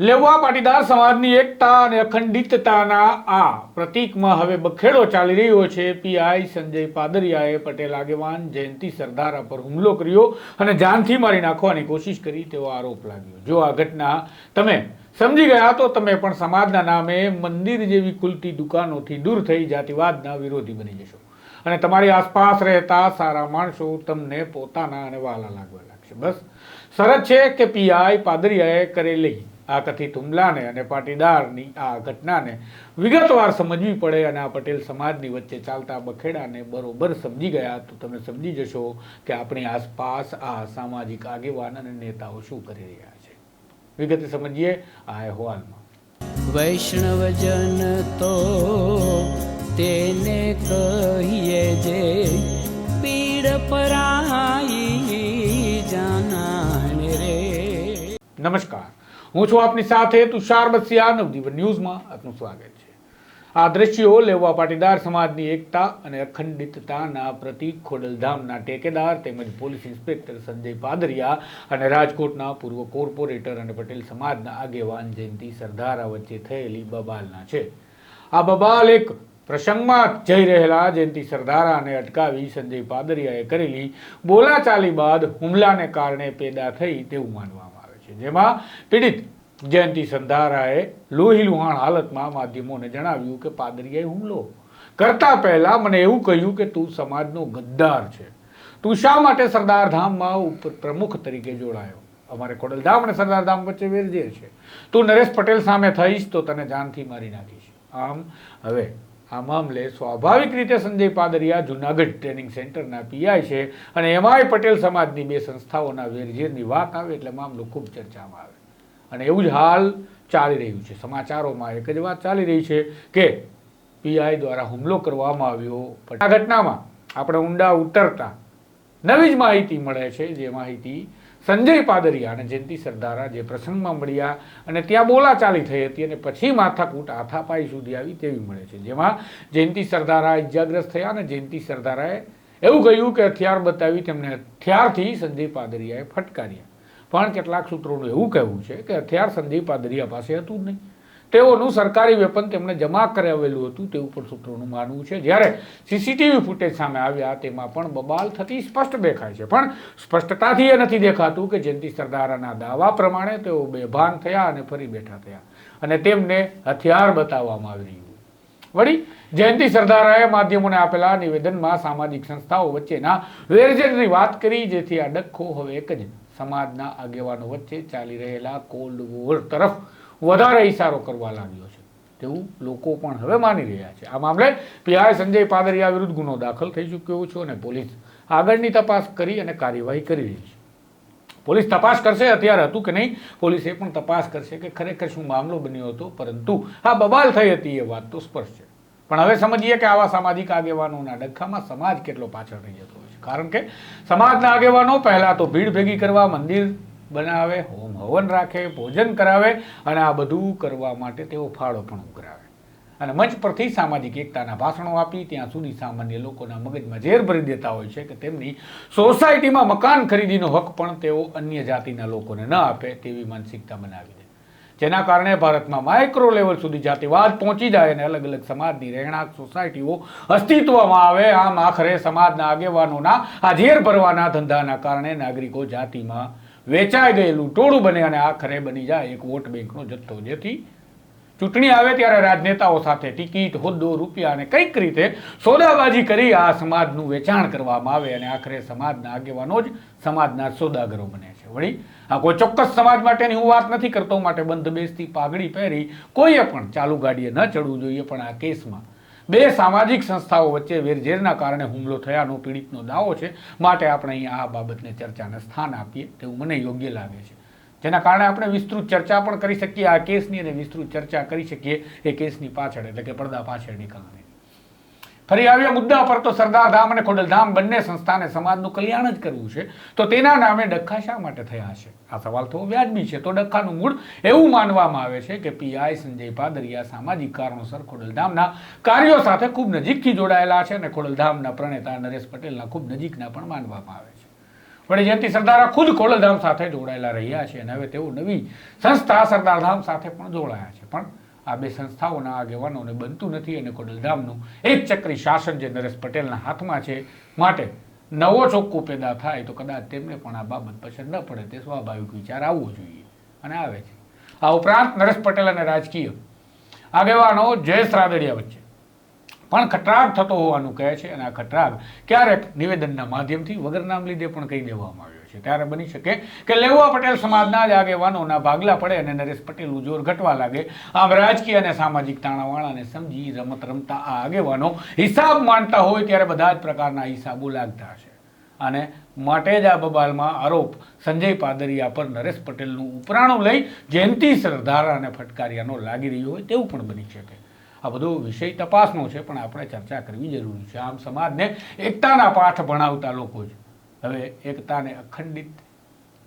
લેવા પાટીદાર સમાજની એકતા અને અખંડિતતાના આ પ્રતીકમાં હવે બખેડો ચાલી રહ્યો છે. પીઆઈ સંજય પાદરિયાએ પટેલ આગેવાન જયંતિ સરદારા પર હુમલો કર્યો અને જાનથી મારી નાખવાની કોશિશ કરી તેવો આરોપ લાગ્યો. જો આ ઘટના તમે સમજી ગયા તો તમે પણ સમાજના નામે મંદિર જેવી ખુલતી દુકાનોથી દૂર થઈ જાતિવાદના વિરોધી બની જશો. અને તમારી આસપાસ રહેતા સારા માણસો તમને પોતાના અને વાલા લાગવા લાગશે. બસ. શરત છે કે પીઆઈ પાદરિયાએ કરેલી આ કથિત હુમલાને અને પાટીદારની આ ઘટનાને વિગતવાર સમજવી પડે અને આ પટેલ સમાજની વચ્ચે ચાલતા બખેડાને બરોબર સમજી ગયા તો તમે સમજી જશો કે આપણી આસપાસ આ સામાજિક આગેવાન અને નેતાઓ શું કરી રહ્યા છે. વિગતે સમજીએ આ અહેવાલમાં વૈષ્ણવજન તો તેને કહીએ જે પીડ પરાઈ જાના રે. નમસ્કાર. હું છું આપની સાથે તુષાર બસિયા નવજીવન ન્યૂઝમાં આપનું સ્વાગત છે. આ દ્રશ્યો લેવા પાટીદાર સમાજની એકતા અને અખંડિતતાના પ્રતિક ખોડલધામના ટેકેદાર તેમજ પોલીસ ઇન્સ્પેક્ટર સંજય પાદરિયા અને રાજકોટના પૂર્વ કોર્પોરેટર અને પટેલ સમાજના આગેવાન જયંતિ સરદારા વચ્ચે થયેલી બબાલના છે. આ બબાલ એક પ્રસંગમાં જઈ રહેલા જયંતિ સરદારાને અટકાવી સંજય પાદરિયાએ કરેલી બોલાચાલી બાદ હુમલાને કારણે પેદા થઈ તેવું માનવામાં જેમાં પીડિત જયંતિ સંધારાએ લોહી લુહાણ હાલતમાં માધ્યમોને જણાવ્યું કે પાદરીએ હુમલો કરતા પહેલા મને એવું કહ્યું કે તું સમાજનો ગદ્દાર છે. તું શા માટે સરદારધામમાં ઉપપ્રમુખ ઉપ પ્રમુખ તરીકે જોડાયો? અમારે ખોડલધામ અને સરદારધામ વચ્ચે વેરઝેર છે. તું નરેશ પટેલ સામે થઈશ તો તને જાનથી મારી નાખીશ. આમ હવે આ મામલે સ્વાભાવિક રીતે સંજય પાદરિયા જુનાગઢ ટ્રેનિંગ સેન્ટરના પીઆઈ છે અને એમાંય પટેલ સમાજની બે સંસ્થાઓના વેરઝેરની વાત આવે એટલે મામલો ખૂબ ચર્ચામાં આવે. અને એવું જ હાલ ચાલી રહ્યું છે. સમાચારોમાં એક જ વાત ચાલી રહી છે કે પીઆઈ દ્વારા હુમલો કરવામાં આવ્યો. આ ઘટનામાં આપણે ઊંડા ઉતરતા નવી જ માહિતી મળે છે. જે માહિતી સંજય પાદરિયા અને જયંતિ સરદારા જે પ્રસંગમાં મળ્યા અને ત્યાં બોલાચાલી થઈ હતી અને પછી માથાકૂટ આથાપાઈ સુધી આવી તેવી મળે છે. જેમાં જયંતિ સરદારા ઇજાગ્રસ્ત થયા અને જયંતિ સરદારાએ એવું કહ્યું કે હથિયાર બતાવી તેમને હથિયારથી સંજય પાદરિયાએ ફટકાર્યા. પણ કેટલાક સૂત્રોનું એવું કહેવું છે કે હથિયાર સંજય પાદરિયા પાસે હતું જ નહીં. તેઓનું સરકારી વેપન તેમણે જમા કરાવેલું હતું તેવું પણ સૂત્રોનું માનવું છે. જ્યારે સીસીટીવી ફૂટેજ સામે આવ્યા, તેમાં પણ બબાલ થતી સ્પષ્ટ દેખાય છે. પણ સ્પષ્ટતાથી એ નથી દેખાતું કે જયંતિ સરદારાના દાવા પ્રમાણે તેઓ બેભાન થયા અને ફરી બેઠા થયા. અને તેમને હથિયાર બતાવવામાં આવી રહ્યું. વળી, જયંતિ સરદારાએ માધ્યમોને આપેલા નિવેદનમાં સામાજિક સંસ્થાઓ વચ્ચેના વેરઝેરની વાત કરી, જેથી આ ડખ્ખો હવે એક જ સમાજના આગેવાનો વચ્ચે ચાલી રહેલા કોલ્ડ વોર તરફ વધારે ઇશારો કરવા લાગ્યો છે. તેવું લોકો પણ હવે માની રહ્યા છે. આ મામલે પીઆઈ સંજય પાદરિયા વિરુદ્ધ ગુનો દાખલ થઈ ચૂક્યો છે અને પોલીસ આગળની તપાસ કરી અને કાર્યવાહી કરી રહી છે. પોલીસ તપાસ કરશે અત્યારે હતું કે નહીં, પોલીસે પણ તપાસ કરશે કે ખરેખર શું મામલો બન્યો હતો, પરંતુ આ બબાલ થઈ હતી એ વાત તો સ્પષ્ટ છે. પણ હવે સમજીએ કે આવા સામાજિક આગેવાનોના ડખામાં સમાજ કેટલો પાછળ રહી જતો હોય છે. કારણ કે સમાજના આગેવાનો પહેલાં તો ભીડ ભેગી કરવા, મંદિર બનાવે, હોમ હવન રાખે, ભોજન કરાવે અને આ બધું કરવા માટે તેઓ ફાળો પણ ઉઘરાવે. અને મંચ પરથી સામાજિક એકતાના ભાષણો આપી, ત્યાં સુધી સામાન્ય લોકોના મગજમાં ઝેર ભરી દેતા હોય છે કે તેમની સોસાયટીમાં મકાન ખરીદીનો હક પણ તેઓ અન્ય જાતિના લોકોને ન આપે તેવી માનસિકતા બનાવી દે. જેના કારણે ભારતમાં માઇક્રો લેવલ સુધી જાતિવાદ પહોંચી જાય અને અલગ અલગ સમાજની રહેણાંક સોસાયટીઓ અસ્તિત્વમાં આવે. આમ આખરે સમાજના આગેવાનોના આ ઝેર ભરવાના ધંધાના કારણે નાગરિકો જાતિમાં વેચાઈ ગયેલું ટોળું બને અને આખરે બની જાય એક વોટ બેંકનો જથ્થો. જેથી ચૂંટણી આવે ત્યારે રાજનેતાઓ સાથે ટિકિટ, હોદ્દો, રૂપિયા અને કંઈક રીતે સોદાબાજી કરી આ સમાજનું વેચાણ કરવામાં આવે અને આખરે સમાજના આગેવાનો જ સમાજના સોદાગરો બને છે. વળી આ કોઈ ચોક્કસ સમાજ માટેની હું વાત નથી કરતો, માટે બંધ બેસતી પાઘડી પહેરી કોઈએ પણ ચાલુ ગાડીએ ન ચડવું જોઈએ, પણ આ કેસમાં બે સામાજિક સંસ્થાઓ વચ્ચે વેરઝેરના કારણે હુમલો થયાનો પીડિતનો દાવો છે. માટે આપણે અહીંયા આ બાબતને ચર્ચાને સ્થાન આપીએ તેવું મને યોગ્ય લાગે છે. જેના કારણે આપણે વિસ્તૃત ચર્ચા પણ કરી શકીએ, આ કેસની અને વિસ્તૃત ચર્ચા કરી શકીએ, એ કેસની પાછળ એટલે કે પડદા પાછળની કહાની ફરી આવ્યા મુદ્દા પર તો સરદાર ધામ અને ખોડલધામ બંને સંસ્થાને સમાજનું કલ્યાણ જ કરવું છે. તો તેના નામે ડખ્ખા શા માટે થયા છે? આ સવાલ તો વ્યાજબી છે. તો ડખ્ખાનું મૂળ એવું માનવામાં આવે છે કે પીઆઈ સંજય પાદરિયા સામાજિક કારણોસર ખોડલધામના કાર્યો સાથે ખૂબ નજીકથી જોડાયેલા છે અને ખોડલધામના પ્રણેતા નરેશ પટેલના ખૂબ નજીકના પણ માનવામાં આવે છે. વળી જયંતિ સરદારા ખુદ ખોડલધામ સાથે જોડાયેલા રહ્યા છે અને હવે તેઓ નવી સંસ્થા સરદારધામ સાથે પણ જોડાયા છે. પણ આ બે સંસ્થાઓના આગેવાનોને બનતું નથી અને ખોડલધામનું એક ચક્રી શાસન જે નરેશ પટેલના હાથમાં છે, માટે નવો ચોખ્ખો પેદા થાય તો કદાચ તેમને પણ આ બાબત પસંદ ન પડે. તે સ્વાભાવિક વિચાર આવવો જોઈએ અને આવે છે. આ ઉપરાંત નરેશ પટેલ અને રાજકીય આગેવાનો જયેશ રાદડિયા વચ્ચે. પણ ખટરાગ થતો હોવાનું કહે છે અને આ ખટરાગ ક્યારેક નિવેદનના માધ્યમથી વગર નામ લીધે પણ કહી દેવામાં આવ્યો છે. ત્યારે બની શકે કે લેવા પટેલ સમાજના જ આગેવાનોના ભાગલા પડે અને નરેશ પટેલનું જોર ઘટવા લાગે. આમ રાજકીય અને સામાજિક તાણાવાળાને સમજી રમત રમતા આ આગેવાનો હિસાબ માનતા હોય ત્યારે બધા જ પ્રકારના હિસાબો લાગતા હશે અને માટે જ આ બબાલમાં આરોપ સંજય પાદરિયા પર નરેશ પટેલનું ઉપરાણું લઈ જયંતિ સરદારાને ફટકાર્યાનો લાગી રહ્યો હોય તેવું પણ બની શકે. આ બધો વિષય તપાસનો છે, પણ આપણે ચર્ચા કરવી જરૂરી છે. આમ સમાજને એકતાના પાઠ ભણાવતા લોકો જ. હવે એકતાને અખંડિત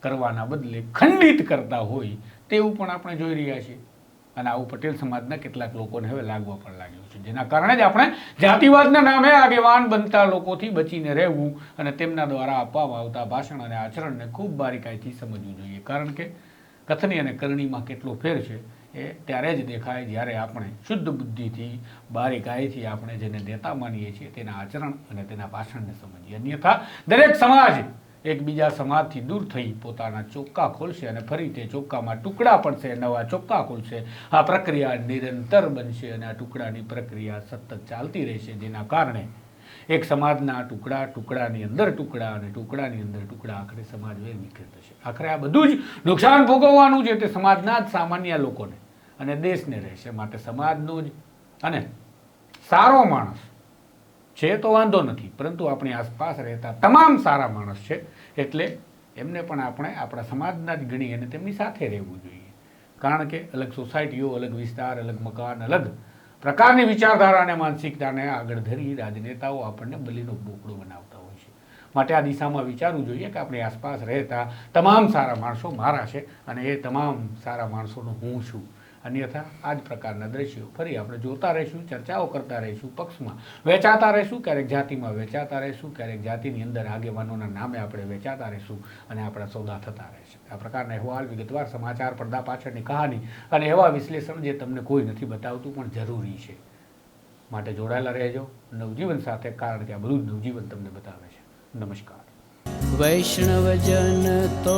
કરવાના બદલે ખંડિત કરતા હોય તેવું પણ આપણે જોઈ રહ્યા છીએ. અને આવું પટેલ સમાજના કેટલાક લોકોને હવે લાગવા પણ લાગ્યું છે. જેના કારણે જ આપણે જાતિવાદના નામે આગેવાન બનતા લોકોથી બચીને રહેવું અને તેમના દ્વારા આપવામાં આવતા ભાષણ અને આચરણને ખૂબ બારીકાઈથી સમજવું જોઈએ. કારણ કે કથની અને કરણીમાં કેટલો ફેર છે એ ત્યારે જ દેખાય જ્યારે આપણે શુદ્ધ બુદ્ધિથી બારીકાઈથી આપણે જેને નેતા માનીએ છીએ તેના આચરણ અને તેના ભાષણને સમજીએ. અન્યથા દરેક સમાજ એકબીજા સમાજથી દૂર થઈ પોતાના ચોક્કા ખોલશે અને ફરી તે ચોક્કામાં ટુકડા પડશે નવા ચોક્કા ખોલશે. આ પ્રક્રિયા નિરંતર બનશે અને આ ટુકડાની પ્રક્રિયા સતત ચાલતી રહેશે. જેના કારણે એક સમાજના ટુકડા ટુકડાની અંદર ટુકડા અને ટુકડાની અંદર ટુકડા આખરે સમાજ વેરવિખેર થશે. આખરે આ બધું જ નુકસાન ભોગવવાનું છે તે સમાજના જ સામાન્ય લોકોને. અને દેશને રહેશે. માટે સમાજનું જ અને સારો માણસ છે તો વાંધો નથી, પરંતુ આપણી આસપાસ રહેતા તમામ સારા માણસ છે, એટલે એમને પણ આપણે આપણા સમાજના જ ગણી અને તેમની સાથે રહેવું જોઈએ. કારણ કે અલગ સોસાયટીઓ, અલગ વિસ્તાર, અલગ મકાન, અલગ પ્રકારની વિચારધારા અને માનસિકતાને આગળ ધરી રાજનેતાઓ આપણને બલીનો બોકડો બનાવતા હોય છે. માટે આ દિશામાં વિચારવું જોઈએ કે આપણી આસપાસ રહેતા તમામ સારા માણસો મારા છે અને એ તમામ સારા માણસોનો હું છું. અન્યથા આ જ પ્રકારના દ્રશ્યો ફરી આપણે જોતા રહીશું, ચર્ચાઓ કરતા રહીશું, પક્ષમાં વેચાતા રહીશું, ક્યારેક જાતિમાં વેચાતા રહીશું, ક્યારેક જાતિની અંદર આગેવાનોના નામે આપણે વેચાતા રહીશું અને આપણા સોદા થતા રહેશે. આ પ્રકારના અહેવાલ વિગતવાર સમાચાર પડદા પાછળની કહાની અને એવા વિશ્લેષણ જે તમને કોઈ નથી બતાવતું પણ જરૂરી છે. માટે જોડાયેલા રહેજો. નવજીવન સાથે, કારણ કે આ બધું નવજીવન તમને બતાવે છે. નમસ્કાર. વૈષ્ણવજન તો